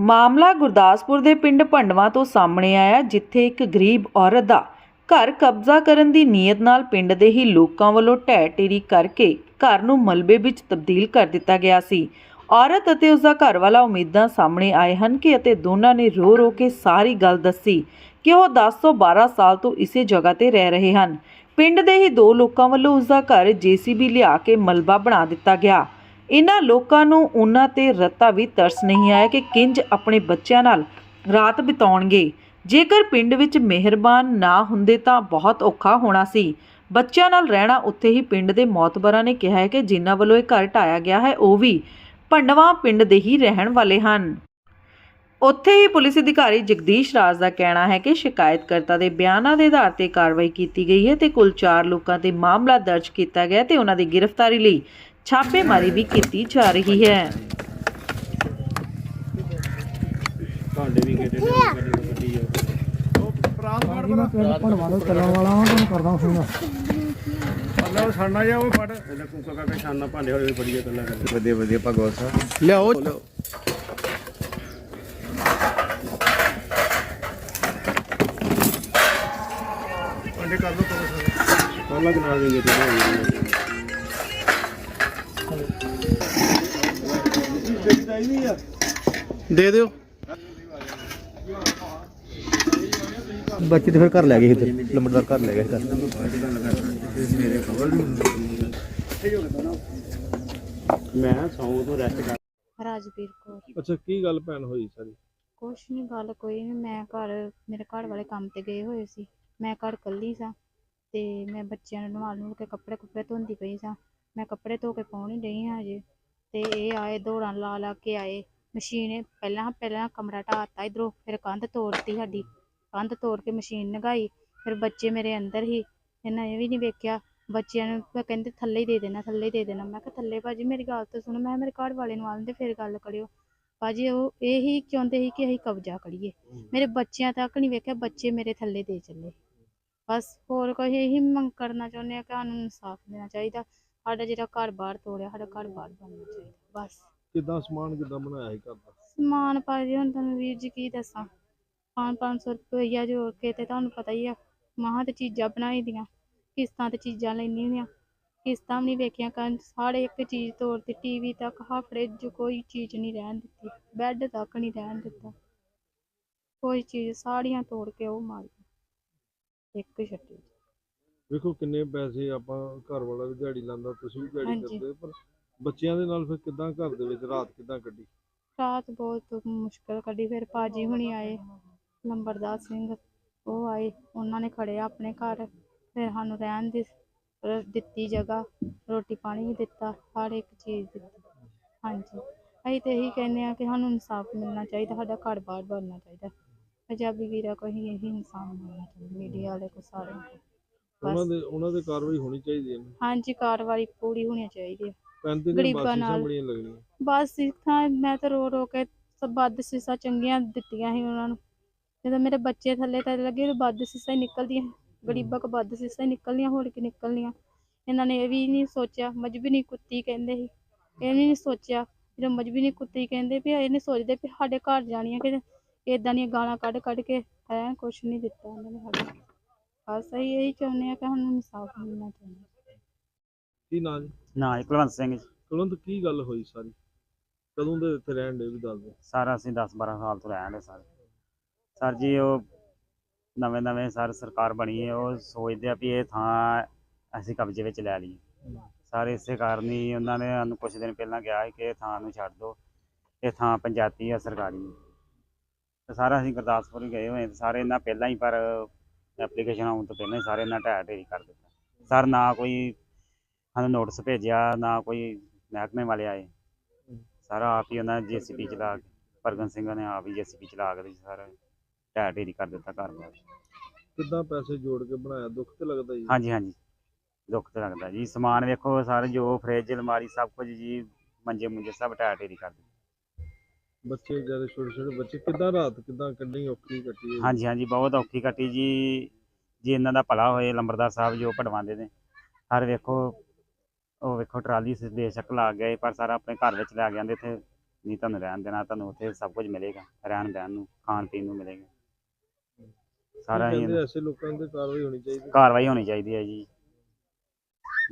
ਮਾਮਲਾ ਗੁਰਦਾਸਪੁਰ ਦੇ ਪਿੰਡ ਭੰਡਵਾ ਤੋਂ ਸਾਹਮਣੇ ਆਇਆ, ਜਿੱਥੇ ਇੱਕ ਗਰੀਬ ਔਰਤ ਦਾ ਘਰ ਕਬਜ਼ਾ ਕਰਨ ਦੀ ਨੀਅਤ ਨਾਲ ਪਿੰਡ ਦੇ ਹੀ ਲੋਕਾਂ ਵੱਲੋਂ ਢਹਿ ਢੇਰੀ ਕਰਕੇ ਘਰ ਨੂੰ ਮਲਬੇ ਵਿੱਚ ਤਬਦੀਲ ਕਰ ਦਿੱਤਾ ਗਿਆ ਸੀ। ਔਰਤ ਅਤੇ ਉਸ ਦਾ ਘਰ ਵਾਲਾ ਉਮੀਦਾਂ ਸਾਹਮਣੇ ਆਏ ਹਨ ਕਿ ਅਤੇ ਦੋਨਾਂ ਨੇ ਰੋ ਰੋ ਕੇ ਸਾਰੀ ਗੱਲ ਦੱਸੀ ਕਿ ਉਹ 10 ਤੋਂ 12 ਸਾਲ ਤੋਂ ਇਸੇ ਜਗ੍ਹਾ ਤੇ ਰਹਿ ਰਹੇ ਹਨ। ਪਿੰਡ ਦੇ ਹੀ ਦੋ ਲੋਕਾਂ ਵੱਲੋਂ ਉਸ ਦਾ ਘਰ ਜੀਸੀਬੀ ਲਿਆ ਕੇ ਮਲਬਾ ਬਣਾ ਦਿੱਤਾ ਗਿਆ। ਇਹਨਾਂ ਲੋਕਾਂ ਨੂੰ ਉਹਨਾਂ ਤੇ ਰਤਾ ਵੀ ਤਰਸ ਨਹੀਂ ਆਇਆ ਕਿ ਕਿੰਜ ਆਪਣੇ ਬੱਚਿਆਂ ਨਾਲ ਰਾਤ ਬਿਤਾਉਣਗੇ। ਜੇਕਰ ਪਿੰਡ ਵਿੱਚ ਮਿਹਰਬਾਨ ਨਾ ਹੁੰਦੇ ਤਾਂ ਬਹੁਤ ਔਖਾ ਹੋਣਾ ਸੀ। ਬੱਚਿਆਂ ਨਾਲ ਰਹਿਣਾ ਉੱਥੇ ਹੀ ਪਿੰਡ ਦੇ ਮੌਤਬਰਾਂ ਨੇ ਕਿਹਾ ਹੈ ਕਿ ਜਿਨ੍ਹਾਂ ਵੱਲੋਂ ਇਹ ਘਰ ਢਾਇਆ ਗਿਆ ਹੈ, ਉਹ ਵੀ ਭੰਡਵਾ ਪਿੰਡ ਦੇ ਹੀ ਰਹਿਣ ਵਾਲੇ ਹਨ। ਉੱਥੇ ਹੀ ਪੁਲਿਸ ਅਧਿਕਾਰੀ ਜਗਦੀਸ਼ ਰਾਜ ਦਾ ਕਹਿਣਾ ਹੈ ਕਿ ਸ਼ਿਕਾਇਤਕਰਤਾ ਦੇ ਬਿਆਨਾਂ ਦੇ ਆਧਾਰ ਤੇ ਕਾਰਵਾਈ ਕੀਤੀ ਗਈ ਹੈ ਤੇ ਕੁੱਲ 4 ਲੋਕਾਂ ਤੇ ਮਾਮਲਾ ਦਰਜ ਕੀਤਾ ਗਿਆ ਤੇ ਉਹਨਾਂ ਦੀ ਗ੍ਰਿਫਤਾਰੀ ਲਈ ਛਾਪੇਮਾਰੀ ਵੀ ਕੀਤੀ ਜਾ ਰਹੀ ਹੈ। ਤੁਹਾਡੇ ਵੀ ਕਿਹੜੇ ਗੱਡੀ ਆ ਜੀ ਮੈਂ ਪਿੰਡ ਭੜਵਾ ਤੋਂ ਚੱਲਣ ਵਾਲਾ ਹਾਂ ਤੁਹਾਨੂੰ ਕਰਦਾ ਫੋਨ ਅੱਲਾ ਸਾਨਾ ਜਾ ਉਹ ਫੜ ਇਹਦਾ ਕੁੱਕਾ ਕਾਕਾ ਛਾਨਾ ਭਾਂਡੇ ਹੋਏ ਬੜੀਆ ਗੱਲਾਂ ਕਰਦੇ ਵਧੀਆ ਵਧੀਆ ਭਗਵਤ ਸਾਹਿਬ। ਲਿਆਓ। ਭਾਂਡੇ ਕਰ ਲੋ ਕਰੋ ਸਾਰੇ ਅੱਲਾ ਦੇ ਨਾਲ ਦੇਂਗੇ ਤੇ ਦੇ ਦਿਓ। ਬੱਚੇ ਤੇ ਫਿਰ ਘਰ ਲੈ ਗਏ ਇੱਧਰ ਲੰਬੜਦਾਰ ਘਰ ਲੈ ਗਏ ਘਰ। ਮੈਂ ਸੌਂ ਤੋਂ ਰੈਸਟ ਕਰ ਰਾਜਵੀਰ ਕੌਰ। ਅੱਛਾ ਕੀ ਗੱਲ ਭੈਣ ਹੋਈ ਸਾਰੀ? ਕੁਛ ਨਹੀਂ ਗੱਲ ਕੋਈ ਨਹੀਂ ਮੈਂ ਘਰ ਮੇਰੇ ਘਰ ਵਾਲੇ ਕੰਮ ਤੇ ਗਏ ਹੋਏ ਸੀ। ਮੈਂ ਘਰ ਇਕੱਲੀ ਸਾਂ ਤੇ ਮੈਂ ਬੱਚਿਆਂ ਨੂੰ ਨਵਾ ਨੂੰ ਕੇ ਕੱਪੜੇ ਕੁੱਪੜੇ ਧੋਂਦੀ ਪਈ ਸਾਂ। ਮੈਂ ਕੱਪੜੇ ਧੋ ਕੇ ਪਾਉਣ ਹੀ ਡਈ ਹਾਂ ਤੇ ਇਹ ਆਏ, ਦੌੜਾਂ ਲਾ ਲਾ ਕੇ ਆਏ। ਮਸ਼ੀਨ ਪਹਿਲਾਂ ਪਹਿਲਾਂ ਕਮਰਾ ਢਾਤਾ ਇਧਰੋਂ, ਫਿਰ ਕੰਧ ਤੋੜਤੀ ਸਾਡੀ। ਕੰਧ ਤੋੜ ਕੇ ਮਸ਼ੀਨ ਨਗਾਈ, ਫਿਰ ਬੱਚੇ ਮੇਰੇ ਅੰਦਰ ਹੀ। ਇਹਨਾਂ ਇਹ ਵੀ ਨਹੀਂ ਵੇਖਿਆ। ਬੱਚਿਆਂ ਨੂੰ ਕਹਿੰਦੇ, ਥੱਲੇ ਹੀ ਦੇ ਦੇਣਾ, ਥੱਲੇ ਹੀ ਦੇ ਦੇਣਾ। ਮੈਂ ਕਿਹਾ, ਥੱਲੇ ਭਾਜੀ, ਮੇਰੀ ਗੱਲ ਤਾਂ ਸੁਣੋ। ਮੈਂ ਕਿਹਾ ਮੇਰੇ ਘਰ ਵਾਲੇ ਨੂੰ ਆਉਂਦੇ ਫਿਰ ਗੱਲ ਕਰਿਓ। ਭਾਜੀ, ਉਹ ਇਹੀ ਚਾਹੁੰਦੇ ਸੀ ਕਿ ਅਸੀਂ ਕਬਜ਼ਾ ਕਰੀਏ। ਮੇਰੇ ਬੱਚਿਆਂ ਤੱਕ ਨਹੀਂ ਵੇਖਿਆ, ਬੱਚੇ ਮੇਰੇ ਥੱਲੇ ਦੇ ਚੱਲੇ। ਬਸ ਹੋਰ ਕੋਈ ਇਹੀ ਮੰਗ ਕਰਨਾ ਚਾਹੁੰਦੇ ਆ ਕਿ ਸਾਨੂੰ ਇਨਸਾਫ ਦੇਣਾ ਚਾਹੀਦਾ। ਸਾਡਾ ਜਿਹੜਾ ਘਰ ਬਾਹਰ ਤੋੜਿਆ ਸਾਡਾ ਘਰ ਬਾਹਰ ਬਣਨਾ ਚਾਹੀਦਾ ਬਸ। ਕਿੱਦਾਂ ਸਮਾਨ ਕਿੱਦਾਂ ਬਣਾਇਆ ਸੀ ਘਰ ਦਾ? ਸਮਾਨ ਭਾਜੀ ਹੁਣ ਤੁਹਾਨੂੰ ਵੀਰ ਜੀ ਕੀ ਦੱਸਾਂ। ਪੰਜ ਪੰਜ ਸੌ ਰੁਪਈਆ ਜੋੜ ਕੇ ਤੇ ਤੁਹਾਨੂੰ ਪਤਾ ਹੀ ਆ ਮਹਾਂ ਤੇ ਚੀਜ਼ਾਂ ਬਣਾਈ ਦੀਆਂ ਕਿਸ਼ਤਾਂ ਤੇ ਚੀਜ਼ਾਂ ਲੈਣੀ ਦੀਆਂ। ਕਿਸ਼ਤਾਂ ਵੀ ਨਹੀਂ ਵੇਖੀਆਂ ਕਰਨ ਸਾਰੇ ਇੱਕ ਚੀਜ਼ ਤੋੜਤੀ ਟੀਵੀ ਤੱਕ ਹਾਂ ਫਰਿੱਜ ਕੋਈ ਚੀਜ਼ ਨਹੀਂ ਰਹਿਣ ਦਿੱਤੀ ਬੈੱਡ ਤੱਕ ਨਹੀਂ ਰਹਿਣ ਦਿੱਤਾ। ਕੋਈ ਚੀਜ਼ ਸਾੜੀਆਂ ਤੋੜ ਕੇ ਉਹ ਮਾਰੀ ਇੱਕ ਛੱਡੀ ਵੇਖੋ ਕਿੰਨੇ ਪੈਸੇ ਆਪਾਂ ਘਰ ਵਾਲਾ ਵੀ ਦਿਹਾੜੀ ਲਾਂਦਾ ਤੁਸੀਂ ਵੀ ਦਿਹਾੜੀ ਹਾਂਜੀ। ਕਰਦੇ ਹੋ, ਪਰ ਬੱਚਿਆਂ ਦੇ ਨਾਲ ਫਿਰ ਕਿੱਦਾਂ ਘਰ ਦੇ ਵਿੱਚ ਰਾਤ ਕਿੱਦਾਂ ਕੱਢੀ? ਰਾਤ ਬਹੁਤ ਮੁਸ਼ਕਲ ਕੱਢੀ ਫਿਰ ਪਾਜੀ ਹੁਣੀ ਆਏ ਲੰਬੜਦਾਰ ਸਿੰਘ ਉਹ ਆਏ ਉਹਨਾਂ ਨੇ ਖੜਿਆ ਆਪਣੇ ਘਰ ਫਿਰ ਸਾਨੂੰ ਰਹਿਣ ਦੀ ਰ- ਦਿੱਤੀ ਜਗ੍ਹਾ ਰੋਟੀ ਪਾਣੀ ਵੀ ਦਿੱਤਾ ਹਰ ਇੱਕ ਚੀਜ਼ ਦਿੱਤੀ। ਹਾਂਜੀ ਅਸੀਂ ਤੇ ਇਹੀ ਕਹਿੰਦੇ ਆ ਕਿ ਸਾਨੂੰ ਇਨਸਾਫ ਮਿਲਣਾ ਚਾਹੀਦਾ ਸਾਡਾ ਘਰ ਬਾਹਰ ਬਣਨਾ ਚਾਹੀਦਾ। ਪੰਜਾਬੀ ਵੀਰਾਂ ਕੋ ਹੀ ਇਹੀ ਇਨਸਾਫ ਮਿਲਣਾ ਚਾਹੀਦਾ ਮੀਡੀਆ ਵਾਲੇ ਕੋ ਸਾਰਿਆਂ ਨੂੰ ਉਹਨਾਂ ਦੇ ਉਹਨਾਂ ਦੇ ਕਾਰਵਾਈ ਹੋਣੀ ਚਾਹੀਦੀ ਹੈ। ਹਾਂਜੀ ਕਾਰਵਾਈ ਪੂਰੀ ਹੋਣੀ ਚਾਹੀਦੀ ਹੈ। ਪੈਂਦੇ ਨੇ ਗਰੀਬਾਂ ਨਾਲ। ਲੱਗਣੀਆਂ। ਬਸ ਸਿੱਖਾਂ ਮੈਂ ਤਾਂ ਰੋ ਰੋ ਕੇ ਸਭ ਵੱਧ ਸੀਸਾਂ ਚੰਗੀਆਂ ਦਿੱਤੀਆਂ ਸੀ ਉਹਨਾਂ ਨੂੰ। ਜਦੋਂ ਮੇਰੇ ਬੱਚੇ ਥੱਲੇ ਤਾਂ ਲੱਗੇ ਤਾਂ ਵੱਧ ਸੀਸਾਂ ਹੀ ਨਿਕਲਦੀਆਂ। ਗਰੀਬਾਂ ਕੋ ਵੱਧ ਸੀਸਾਂ ਹੀ ਨਿਕਲਣੀਆਂ ਹੋਰ ਕੀ ਨਿਕਲਣੀਆਂ। ਇਹਨਾਂ ਨੇ ਇਹ ਵੀ ਨਹੀਂ ਸੋਚਿਆ ਮਜਬੀ ਕੁੱਤੀ ਕਹਿੰਦੇ ਸੀ। ਇਹ ਨਹੀਂ ਸੋਚਿਆ ਜਦੋਂ ਮਜਬੀ ਕੁੱਤੀ ਕਹਿੰਦੇ ਵੀ ਇਹ ਨਹੀਂ ਸੋਚਦੇ ਵੀ ਸਾਡੇ ਘਰ ਜਾਣੀਆਂ ਕਿ ਇਦਾਂ ਦੀਆਂ ਗਾਲਾਂ ਕੱਢ ਕੱਢ ਕੇ ਐ ਕੁਛ ਨਹੀਂ ਦਿੱਤਾ ਉਹਨਾਂ ਨੇ ਸਾਡੇ। ਬਸ ਅਸੀਂ ਇਹੀ ਚਾਹੁੰਦੇ ਆ ਕਿ ਸਾਨੂੰ ਇਨਸਾਫ ਮਿਲਣਾ ਚਾਹੀਦਾ। ਕੀ ਨਾਂ ਜੀ? ਨਾ ਜੀ ਕੁਲਵੰਤ ਸਿੰਘ ਜੀ। ਕੁਲਵੰਤ ਕੀ ਗੱਲ ਹੋਈ ਸਾਰੀ? ਕਦੋਂ ਦੇ ਇੱਥੇ ਰਹਿਣ ਦੇ ਵੀ ਦੱਸ ਦਿਓ। ਸਰ ਅਸੀਂ 10 12 ਸਾਲ ਤੋਂ ਰਹਿਣ ਦੇ ਸਰ। ਸਰ ਜੀ ਉਹ ਨਵੇਂ ਨਵੇਂ ਸਰ ਸਰਕਾਰ ਬਣੀ ਹੈ ਉਹ ਸੋਚਦੇ ਆ ਵੀ ਇਹ ਥਾਂ ਅਸੀਂ ਕਬਜ਼ੇ ਵਿੱਚ ਲੈ ਲਈਏ। ਸਰ ਇਸੇ ਕਾਰਨ ਹੀ ਉਹਨਾਂ ਨੇ ਸਾਨੂੰ ਕੁਝ ਦਿਨ ਪਹਿਲਾਂ ਕਿਹਾ ਸੀ ਕਿ ਇਹ ਥਾਂ ਨੂੰ ਛੱਡ ਦਿਓ। ਇਹ ਥਾਂ ਪੰਚਾਇਤੀ ਆ ਸਰਕਾਰੀ ਹੈ। ਤੇ ਸਾਰਾ ਅਸੀਂ ਗੁਰਦਾਸਪੁਰ ਹੀ ਗਏ ਹੋਏ ਤੇ ਸਾਰੇ ਇਹਨਾਂ ਪਹਿਲਾਂ ਹੀ ਪਰ ਐਪਲੀਕੇਸ਼ਨ ਆਉਣ ਤੋਂ ਪਹਿਲਾਂ ਹੀ ਸਾਰੇ ਇਹਨਾਂ ਢਹਿ ਢੇਰੀ ਕਰ ਦਿੱਤਾ। ਸਰ ਨਾ ਕੋਈ ਸਾਨੂੰ ਨੋਟਿਸ ਭੇਜਿਆ ਨਾ ਕੋਈ ਮਹਿਕਮੇ ਵਾਲੇ ਆਏ। ਸਾਰਾ ਆਪ ਹੀ ਉਹਨਾਂ ਜੀਸੀਪੀ ਚਲਾ ਕੇ ਪਰਗਨ ਸਿੰਘ ਨੇ ਆਪ ਹੀ ਜੀਸੀਪੀ ਚਲਾ ਕੇ ਸਾਰਾ ਢਹਿ ਢੇਰੀ ਕਰ ਦਿੱਤਾ ਘਰ ਬਾਰ ਕਿੱਦਾਂ ਪੈਸੇ ਜੋੜ ਕੇ ਬਣਾਇਆ? ਦੁੱਖ ਤੇ ਲੱਗਦਾ ਜੀ? ਹਾਂਜੀ ਹਾਂਜੀ। ਦੁੱਖ ਤੇ ਲੱਗਦਾ ਜੀ। ਸਮਾਨ ਵੇਖੋ ਸਾਰੇ ਜੋ ਫ੍ਰਿਜ ਅਲਮਾਰੀ ਸਭ ਕੁਝ ਜੀ ਮੰਜੇ ਮੁੰਜੇ ਸਭ ਢਹਿ ਢੇਰੀ ਕਰ ਦਿੱਤੇ। ਬੱਚੇ ਜਿਹੜੇ ਛੋਟੇ ਛੋਟੇ ਬੱਚੇ ਕਿੱਦਾਂ ਰਾਤ ਕਿੱਦਾਂ ਕੱਢਣੀ ਔਖੀ ਕੱਟੀ ਹੈ? ਹਾਂਜੀ ਹਾਂਜੀ ਬਹੁਤ ਔਖੀ ਕੱਟੀ ਜੀ। ਜੀ ਇਹਨਾਂ ਦਾ ਭਲਾ ਹੋਏ ਲੰਬੜਦਾਰ ਸਾਹਿਬ ਜੋ ਪੜਵਾਉਂਦੇ ਨੇ। ਹਰ ਵੇਖੋ ਉਹ ਵੇਖੋ ਟਰਾਲੀ ਸ- ਬੇਸ਼ੱਕ ਲਾ ਗਏ ਪਰ ਸਾਰਾ ਆਪਣੇ ਘਰ ਵਿੱਚ ਲੈ ਕੇ ਆਂਦੇ ਇੱਥੇ। ਨਹੀਂ ਤੁਹਾਨੂੰ ਰਹਿਣ ਦੇਣਾ ਤੁਹਾਨੂੰ ਉੱਥੇ ਸਭ ਕੁਝ ਮਿਲੇਗਾ ਰਹਿਣ ਬਹਿਣ ਨੂੰ ਖਾਣ ਪੀਣ ਨੂੰ ਮਿਲੇਗਾ। ਸਾਰਾ ਹੀ ਕਹਿੰਦੇ ਐਸੇ ਲੋਕਾਂ ਤੇ ਕਾਰਵਾਈ ਹੋਣੀ ਚਾਹੀਦੀ? ਕਾਰਵਾਈ ਹੋਣੀ ਚਾਹੀਦੀ ਹੈ ਜੀ।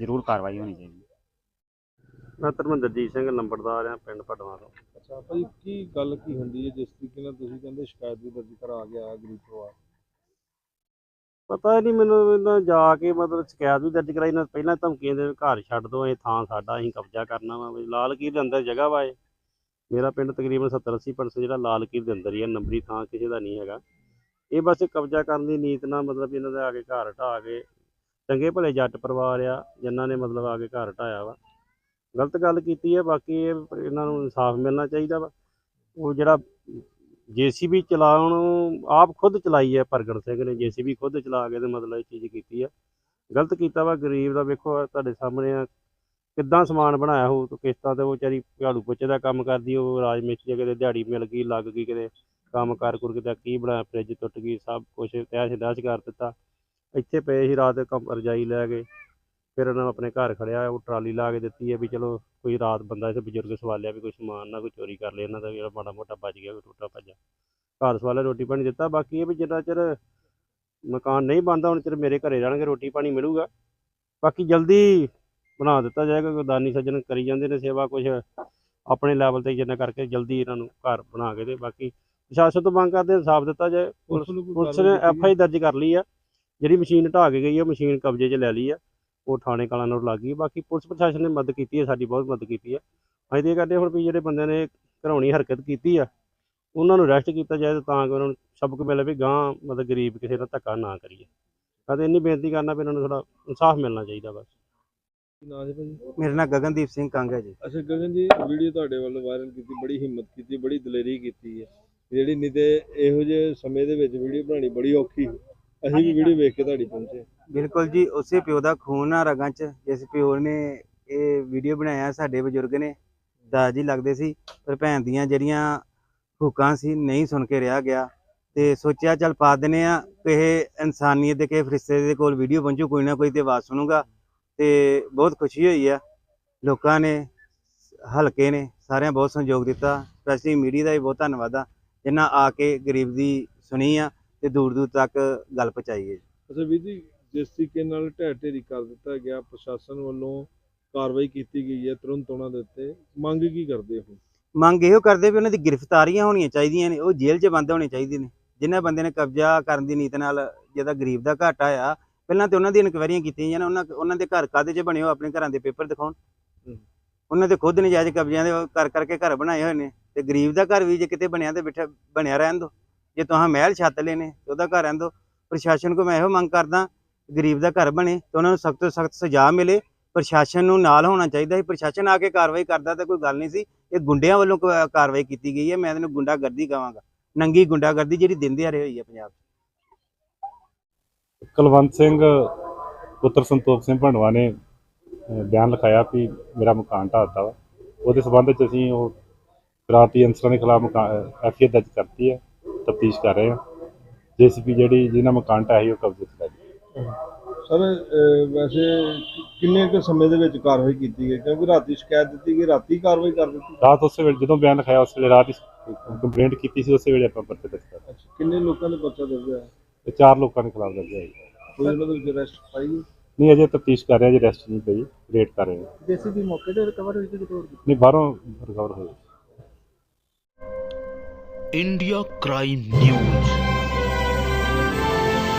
ਜ਼ਰੂਰ ਕਾਰਵਾਈ ਹੋਣੀ ਚਾਹੀਦੀ। ਹੈ ਮੈਂ ਧਰਮਿੰਦਰਜੀਤ ਸਿੰਘ ਲੰਬੜਦਾਰ ਆ ਪਿੰਡ ਭੜਵਾ ਤੋਂ। ਅੱਛਾ ਭਾਈ ਕੀ ਗੱਲ ਕੀ ਹੁੰਦੀ ਹੈ ਜਿਸ ਤਰੀਕੇ ਨਾਲ ਤੁਸੀਂ ਕਹਿੰਦੇ ਸ਼ਿਕਾਇਤ ਵੀ ਦਰਜ ਕਰਾ ਗਿਆ ਗਰੀਬ ਪਰਿਵਾਰ? ਪਤਾ ਹੀ ਨਹੀਂ ਮੈਨੂੰ ਇਹਨਾਂ ਜਾ ਕੇ ਮਤਲਬ ਸ਼ਿਕਾਇਤ ਵੀ ਦਰਜ ਕਰਾਈ ਨਾ, ਪਹਿਲਾਂ ਧਮਕੀਆਂ ਦੇ ਘਰ ਛੱਡ ਦੋ, ਇਹ ਥਾਂ ਸਾਡਾ, ਅਸੀਂ ਕਬਜ਼ਾ ਕਰਨਾ ਵਾ, ਵੀ ਲਾਲ ਕੀਰ ਦੇ ਅੰਦਰ ਜਗ੍ਹਾ ਵਾ ਇਹ। ਮੇਰਾ ਪਿੰਡ ਤਕਰੀਬਨ 70 80% ਜਿਹੜਾ ਲਾਲ ਕੀਰ ਦੇ ਅੰਦਰ ਹੀ ਹੈ ਨੰਬਰੀ ਥਾਂ ਕਿਸੇ ਦਾ ਨਹੀਂ ਹੈਗਾ। ਇਹ ਬਸ ਕਬਜ਼ਾ ਕਰਨ ਦੀ ਨੀਤ ਨਾਲ ਮਤਲਬ ਇਹਨਾਂ ਦੇ ਆ ਕੇ ਘਰ ਢਾਹ ਕੇ, ਚੰਗੇ ਭਲੇ ਜੱਟ ਪਰਿਵਾਰ ਆ, ਜਿਨ੍ਹਾਂ ਨੇ ਮਤਲਬ ਆ ਕੇ ਘਰ ਢਾਇਆ ਵਾ। ਗਲਤ ਗੱਲ ਕੀਤੀ ਹੈ, ਬਾਕੀ ਇਹ ਇਹਨਾਂ ਨੂੰ ਇਨਸਾਫ ਮਿਲਣਾ ਚਾਹੀਦਾ ਵਾ। ਉਹ ਜਿਹੜਾ ਜੀਸੀਬੀ ਚਲਾਉਣ ਆਪ ਖੁਦ ਚਲਾਈ ਹੈ, ਪ੍ਰਗਟ ਸਿੰਘ ਨੇ ਜੀਸੀਬੀ ਖੁਦ ਚਲਾ ਕੇ ਤੇ ਮਤਲਬ ਇਹ ਚੀਜ਼ ਕੀਤੀ ਆ ਗਲਤ ਕੀਤਾ ਵਾ, ਗਰੀਬ ਦਾ ਵੇਖੋ ਤੁਹਾਡੇ ਸਾਹਮਣੇ ਆ, ਕਿੱਦਾਂ ਸਮਾਨ ਬਣਾਇਆ ਹੋ ਕਿਸ਼ਤਾਂ ਤੇ ਉਹ ਵਿਚਾਰੀ ਝਾੜੂ ਪੋਚੇ ਦਾ ਕੰਮ ਕਰਦੀ, ਉਹ ਰਾਜ ਮਿਸਤਰੀ ਕਿਤੇ ਦਿਹਾੜੀ ਮਿਲ ਗਈ, ਲੱਗ ਗਈ ਕਿਤੇ, ਕੰਮ ਕਰ ਕੁਰ ਕਿਤੇ ਕੀ ਬਣਾਇਆ, ਫ੍ਰਿਜ ਟੁੱਟ ਗਈ, ਸਭ ਕੁਝ ਤਹਿਸ ਦਹਿਸ਼ ਕਰ ਦਿੱਤਾ। ਇੱਥੇ ਪਏ ਸੀ ਰਾਤ ਕੰਮ ਰਜਾਈ ਲੈ ਕੇ ਫਿਰ ਉਹਨਾਂ ਨੇ ਆਪਣੇ ਘਰ ਖੜਿਆ ਉਹ ਟਰਾਲੀ ਲਾ ਕੇ ਦਿੱਤੀ ਹੈ ਵੀ ਚਲੋ ਕੋਈ ਰਾਤ ਬੰਦਾ ਇੱਥੇ ਬਜ਼ੁਰਗ ਸਵਾਲਿਆ ਵੀ ਕੋਈ ਸਮਾਨ ਨਾ ਕੋਈ ਚੋਰੀ ਕਰ ਲਏ ਇਹਨਾਂ ਦਾ ਜਿਹੜਾ ਮਾੜਾ ਮੋਟਾ ਬਚ ਗਿਆ ਕੋਈ ਟੁੱਟਾ ਭੱਜਾ ਘਰ ਸਵਾਲੇ ਰੋਟੀ ਪਾਣੀ ਦਿੱਤਾ ਬਾਕੀ ਇਹ ਵੀ ਜਿੰਨਾ ਚਿਰ ਮਕਾਨ ਨਹੀਂ ਬਣਦਾ ਹੁਣ ਚਿਰ ਮੇਰੇ ਘਰੇ ਰਹਿਣਗੇ ਰੋਟੀ ਪਾਣੀ ਮਿਲੂਗਾ। ਬਾਕੀ ਜਲਦੀ ਬਣਾ ਦਿੱਤਾ ਜਾਏਗਾ ਕੋਈ ਦਾਨੀ ਸੱਜਣ ਕਰੀ ਜਾਂਦੇ ਨੇ ਸੇਵਾ ਕੁਝ ਆਪਣੇ ਲੈਵਲ ਤੇ ਜਿੰਨਾ ਕਰਕੇ ਜਲਦੀ ਇਹਨਾਂ ਨੂੰ ਘਰ ਬਣਾ ਕੇ ਦੇ। ਬਾਕੀ ਪ੍ਰਸ਼ਾਸਨ ਤੋਂ ਮੰਗ ਕਰਦੇ ਇਨਸਾਫ ਦਿੱਤਾ ਜਾਏ। ਪੁਲਿਸ ਨੂੰ ਐਫ ਆਈ ਦਰਜ ਕਰ ਲਈ ਆ। ਜਿਹੜੀ ਮਸ਼ੀਨ ਢਾਹ ਕੇ ਗਈ ਆ ਮਸ਼ੀਨ ਕਬਜ਼ੇ 'ਚ ਲੈ ਲਈ ਆ। ਉਹ ਥਾਣੇ ਕਾਲਾ ਨੋਟ ਲੱਗ ਗਈ। ਬਾਕੀ ਪੁਲਿਸ ਪ੍ਰਸ਼ਾਸਨ ਨੇ ਮਦਦ ਕੀਤੀ ਹੈ ਸਾਡੀ ਬਹੁਤ ਮਦਦ ਕੀਤੀ ਹੈ। ਅਸੀਂ ਤੇ ਇਹ ਕਰਦੇ ਹੁਣ ਵੀ ਜਿਹੜੇ ਬੰਦਿਆਂ ਨੇ ਘਰਾਉਣੀ ਹਰਕਤ ਕੀਤੀ ਆ ਉਹਨਾਂ ਨੂੰ ਅਰੈਸਟ ਕੀਤਾ ਜਾਏ ਤਾਂ ਕਿ ਉਹਨਾਂ ਨੂੰ ਸਬਕ ਮਿਲੇ ਵੀ ਗਾਂ ਮਤਲਬ ਗਰੀਬ ਕਿਸੇ ਦਾ ਧੱਕਾ ਨਾ ਕਰੀਏ। ਅਤੇ ਇੰਨੀ ਬੇਨਤੀ ਕਰਨਾ ਵੀ ਇਹਨਾਂ ਨੂੰ ਥੋੜਾ ਇਨਸਾਫ ਮਿਲਣਾ ਚਾਹੀਦਾ ਬਸ। ਨਾਂ ਮੇਰਾ ਨਾਮ ਗਗਨਦੀਪ ਸਿੰਘ ਕੰਗ ਹੈ ਜੀ। ਅੱਛਾ ਗਗਨ ਜੀ ਵੀਡੀਓ ਤੁਹਾਡੇ ਵੱਲੋਂ ਵਾਇਰਲ ਕੀਤੀ ਬੜੀ ਹਿੰਮਤ ਕੀਤੀ ਬੜੀ ਦਲੇਰੀ ਕੀਤੀ ਹੈ। ਜਿਹੜੀ ਨਹੀਂ ਤੇ ਇਹੋ ਜਿਹੇ ਸਮੇਂ ਦੇ ਵਿੱਚ ਵੀਡੀਓ ਬਣਾਉਣੀ ਬੜੀ ਔਖੀ ਅਸੀਂ ਵੀ ਵੀਡੀਓ ਵੇਖ ਕੇ ਤੁਹਾਡੀ ਪਹੁੰਚੇ। ਬਿਲਕੁਲ ਜੀ, ਉਸੇ ਪਿਓ ਦਾ ਖੂਨ ਆ ਰਗਾਂ 'ਚ, ਜਿਸ ਪਿਓ ਨੇ ਇਹ ਵੀਡੀਓ ਬਣਾਇਆ ਸਾਡੇ ਬਜ਼ੁਰਗ ਨੇ। ਦਾਦੀ ਲੱਗਦੇ ਸੀ, ਪਰ ਭੈਣ ਦੀਆਂ ਜਿਹੜੀਆਂ ਹੁਕਾਂ ਸੀ, ਨਹੀਂ ਸੁਣ ਕੇ ਰਿਹਾ ਗਿਆ। ਤੇ ਸੋਚਿਆ, ਚੱਲ ਪਾ ਦਿੰਨੇ ਆ ਕਿਸੇ ਇਨਸਾਨੀਅਤ ਦੇ ਕਿਸੇ ਫਰਿਸ਼ਤੇ ਦੇ ਕੋਲ ਵੀਡੀਓ ਪਹੁੰਚੂ ਕੋਈ ਨਾ ਕੋਈ ਤੇ ਆਵਾਜ਼ ਸੁਣੂਗਾ। ਤੇ ਬਹੁਤ ਖੁਸ਼ੀ ਹੋਈ ਆ। ਲੋਕਾਂ ਨੇ, ਹਲਕੇ ਨੇ ਸਾਰਿਆਂ ਬਹੁਤ ਸਹਿਯੋਗ ਦਿੱਤਾ। ਸਪੈਸ਼ਲੀ ਮੀਡੀਆ ਦਾ ਵੀ ਬਹੁਤ ਧੰਨਵਾਦ ਆ ਜਿਨ੍ਹਾਂ ਆ ਕੇ ਗਰੀਬ ਦੀ ਸੁਣੀ ਆ ਤੇ ਦੂਰ ਦੂਰ ਤੱਕ ਗੱਲ ਪਹੁੰਚਾਈ ਹੈ ਅੱਛਾ ਵੀਰ ਜੀ ਜਿਸ ਤਰੀਕੇ ਨਾਲ ਢਹਿ ਢੇਰੀ ਕਰ ਦਿੱਤਾ ਗਿਆ ਪ੍ਰਸ਼ਾਸਨ ਵੱਲੋਂ ਕਾਰਵਾਈ ਕੀਤੀ ਗਈ ਹੈ ਤੁਰੰਤ ਉਹਨਾਂ ਦੇ ਉੱਤੇ। ਮੰਗ ਕੀ ਕਰਦੇ ਹੋ? ਮੰਗ ਇਹੋ ਕਰਦੇ ਵੀ ਉਹਨਾਂ ਦੀ ਗ੍ਰਿਫਤਾਰੀਆਂ ਹੋਣੀਆਂ ਚਾਹੀਦੀਆਂ ਨੇ ਉਹ ਜੇਲ੍ਹ 'ਚ ਬੰਦ ਹੋਣੇ ਚਾਹੀਦੇ ਨੇ। ਜਿਨ੍ਹਾਂ ਬੰਦੇ ਨੇ ਕਬਜ਼ਾ ਕਰਨ ਦੀ ਨੀਤ ਨਾਲ ਜਿਹਦਾ ਗਰੀਬ ਦਾ ਘਾਟਾ ਆ ਪਹਿਲਾਂ ਤੇ ਉਹਨਾਂ ਦੀ ਇਨਕੁਆਇਰੀਆਂ ਕੀਤੀਆਂ ਜਾਣ ਉਹਨਾਂ ਉਹਨਾਂ ਦੇ ਘਰ ਕਾਦੇ 'ਚ ਬਣੇ ਹੋ ਆਪਣੇ ਘਰਾਂ ਦੇ ਪੇਪਰ ਦਿਖਾਉਣ। ਉਹਨਾਂ ਦੇ ਖੁਦ ਨਜਾਇਜ਼ ਕਬਜ਼ਿਆਂ ਦੇ ਕਰ ਕਰਕੇ ਘਰ ਬਣਾਏ ਹੋਏ ਨੇ। ਤੇ ਗਰੀਬ ਦਾ ਘਰ ਵੀ ਜੇ ਕਿਤੇ ਬਣਿਆ ਤੇ ਬਿਠਾ ਬਣਿਆ ਰਹਿਣ ਦੋ। ਜੇ ਤੁਹਾਂ ਮਹਿਲ ਛੱਤ ਲਏ ਨੇ ਤੇ ਉਹਦਾ ਘਰ ਰਹਿਣ ਦੋ। ਪ੍ਰਸ਼ਾਸਨ ਕੋ ਮੈਂ ਇਹੋ ਮੰਗ ਕਰਦਾ ਗਰੀਬ ਦਾ ਘਰ ਬਣੇ ਤੇ ਉਹਨਾਂ ਨੂੰ ਸਖਤ ਤੋਂ ਸਖਤ ਸਜ਼ਾ ਮਿਲੇ, ਪ੍ਰਸ਼ਾਸਨ ਨੂੰ ਨਾਲ ਹੋਣਾ ਚਾਹੀਦਾ ਸੀ। ਪ੍ਰਸ਼ਾਸਨ ਆ ਕੇ ਕਾਰਵਾਈ ਕਰਦਾ ਤਾਂ ਕੋਈ ਗੱਲ ਨਹੀਂ ਸੀ। ਇਹ ਗੁੰਡਿਆਂ ਵੱਲੋਂ ਕਾਰਵਾਈ ਕੀਤੀ ਗਈ ਹੈ। ਮੈਂ ਇਹਨੂੰ ਗੁੰਡਾਗਰਦੀ ਕਹਾਂਗਾ ਨੰਗੀ ਗੁੰਡਾਗਰਦੀ ਜਿਹੜੀ ਦਿਨ ਦਿਹਾੜੇ ਹੋਈ ਹੈ ਪੰਜਾਬ ਕੁਲਵੰਤ ਸਿੰਘ, ਪੁੱਤਰ ਸੰਤੋਖ ਸਿੰਘ ਭੰਡਵਾ ਨੇ ਬਿਆਨ ਲਿਖਾਇਆ ਕਿ ਮੇਰਾ ਮਕਾਨ ਢਾਤਾ ਵਾ। ਉਹਦੇ ਸਬੰਧ ਵਿੱਚ ਅਸੀਂ ਉਹ ਰਾਤੀ ਅਨਸਰਾਂ ਦੇ ਖਿਲਾਫ ਐਫਆਈਆਰ ਦਰਜ ਕਰਤੀ ਹੈ। ਤਫਤੀਸ਼ ਕਰ ਰਹੇ ਹਾਂ। ਜੇਸੀਪੀ ਜਿਹੜੀ ਜਿਹਨਾਂ ਮਕਾਨ ਢਾਹਿਆ ਉਹ ਕਬਜ਼ੇ 'ਚ ਸਰ ਵੈਸੇ ਕਿੰਨੇ ਕੁ ਸਮੇਂ ਦੇ ਵਿੱਚ ਕਾਰਵਾਈ ਕੀਤੀ ਗਈ? ਕਿਉਂਕਿ ਰਾਤੀ ਸ਼ਿਕਾਇਤ ਦਿੱਤੀ ਗਈ ਰਾਤੀ ਕਾਰਵਾਈ ਕਰ ਦਿੱਤੀ। ਰਾਤ ਉਸੇ ਵੇਲੇ ਜਦੋਂ ਬਿਆਨ ਲਿਖਾਇਆ ਉਸ ਵੇਲੇ ਰਾਤ ਹੀ ਕੰਪਲੇਂਟ ਕੀਤੀ ਸੀ ਉਸੇ ਵੇਲੇ ਆਪਾਂ ਪਰਚਾ ਦਰਜ ਕੀਤਾ ਕਿੰਨੇ ਲੋਕਾਂ ਨੇ ਪਰਚਾ ਦਰਜ ਹੋਇਆ ਤੇ ਚਾਰ ਲੋਕਾਂ ਦੇ ਖਿਲਾਫ ਦਰਜ ਹੋਇਆ ਕੋਈ ਉਹਨਾਂ ਦੇ ਵਿੱਚ ਅਰੈਸਟ ਪਾਈ ਨਹੀਂ ਅਜੇ ਤਫਤੀਸ਼ ਕਰ ਰਿਹਾ ਜੀ ਅਰੈਸਟ ਨਹੀਂ ਪਈ ਰੇਟ ਕਰ ਰਹੇ ਜੇਸੀਬੀ ਮੌਕੇ ਤੇ ਰਿਕਵਰ ਹੋਈ ਕਿ ਕਿਤੋਂ ਨਹੀਂ ਬਾਹਰੋਂ ਰਿਕਵਰ ਹੋਈ ਇੰਡੀਆ ਕ੍ਰਾਈਮ ਨਿਊਜ਼।